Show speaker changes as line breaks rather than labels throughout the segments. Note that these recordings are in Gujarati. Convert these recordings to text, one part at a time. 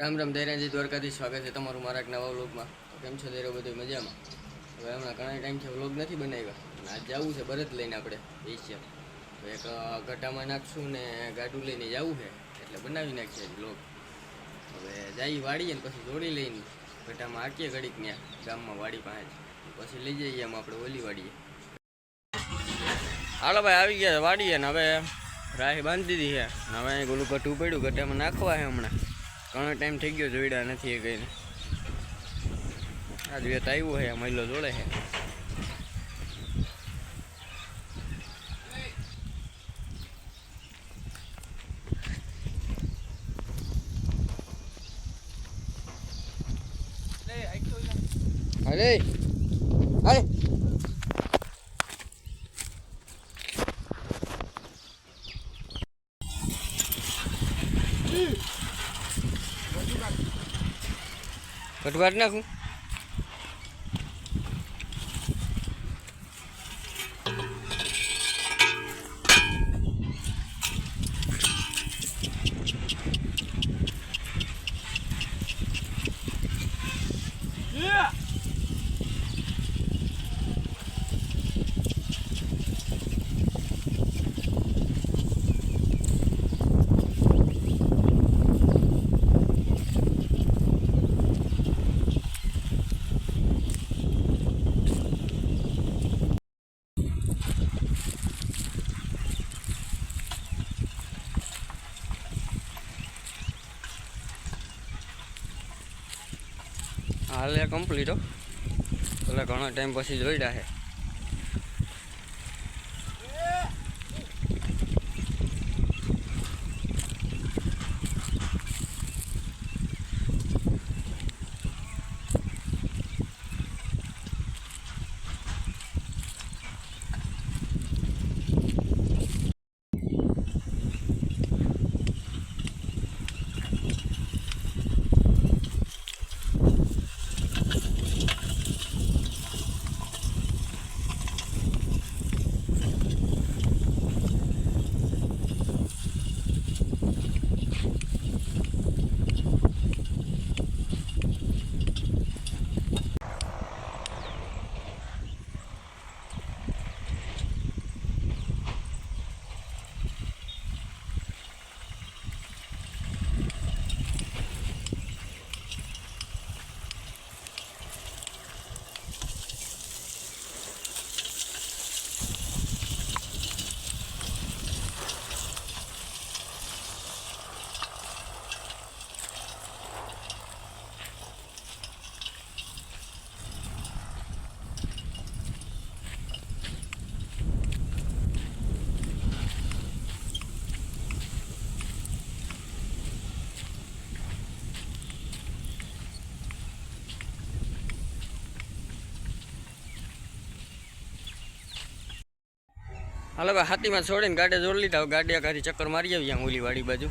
રામ રામ દૈરાજી દ્વારકાથી સ્વાગત છે તમારું મારા એક નવા વ્લોગમાં. કેમ છો દૈરો બધું મજામાં? હવે હમણાં ઘણા ટાઈમથી વ્લોગ નથી બનાવ્યા. આજ જવું છે બરત લઈને આપણે એશિયા તો એક ગઢામાં નાખશું ને ગાડું લઈને જવું છે. એટલે બનાવી નાખીએ વ્લોગ. હવે જઈ વાડીએ ને પછી જોડી લઈને ગઢામાં હાકીએ ઘડીક ત્યાં, ગામમાં વાડી પાસે. પછી લઈ જઈએ એમ આપણે ઓલી વાડીએ. હાલો ભાઈ, આવી ગયા વાડીએ ને હવે રાહી બાંધી દીધી છે. હવે અહીં ઓલું ગઢું પડ્યું, ગઢામાં નાખવા છે હમણાં. ઘણો ટાઈમ થઈ ગયો જોઈડા નથી એ કઈને આજ વેત આવ્યું છે મહિલો જોડે છે અરે અરે કટવાટ નાખું. હાલે કમ્પ્લીટ હો. એટલે ઘણો ટાઈમ પછી જોઈડા છે. હાલો હાથીમાં છોડીને ગાડી જોડી લીધા. ગાડી આખી ચક્કર મારી આવી આમ ઓલી વાડી બાજુ.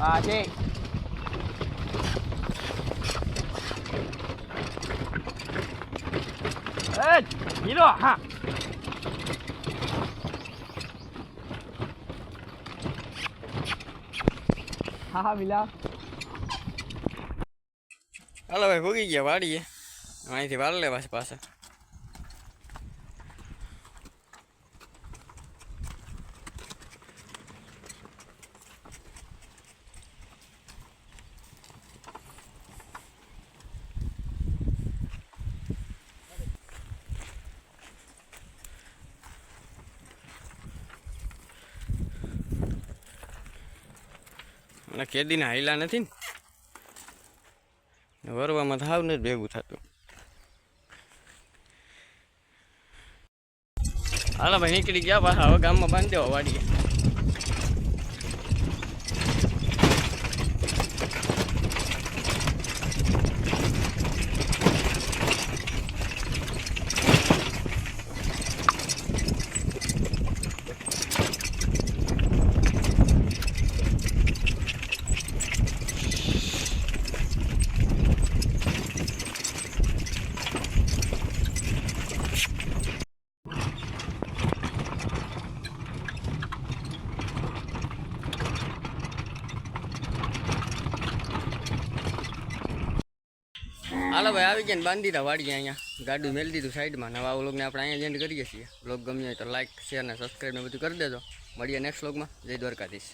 હા છે હીરો હા હા હા મિલા હાલો ભાઈ ભોગી ગયા વાડીએ અહીંથી વાળ લેવા છે પાછા અને કેદીને હાઈલા નથી ને? વરવામાં થાવ ને ભેગું થતું. હાલા ભાઈ, નીકળી ગયા પાછા. હવે ગામમાં બાંધી દેવા વાડીએ. હાલો ભાઈ, આવી ગયા ને બાંધી દીધા વાડીએ અહીંયા. ગાડું મેળી દીધું સાઈડમાં. નવા વ્લોગને આપણે અહીંયા એન્ડ કરીએ છીએ. વ્લોગ ગમ્યો હોય તો લાઈક શેર ને સબસ્ક્રાઈબ ને બધું કરી દેજો. મળીએ નેક્સ્ટ વ્લોગમાં. જય દ્વારકાધીશ.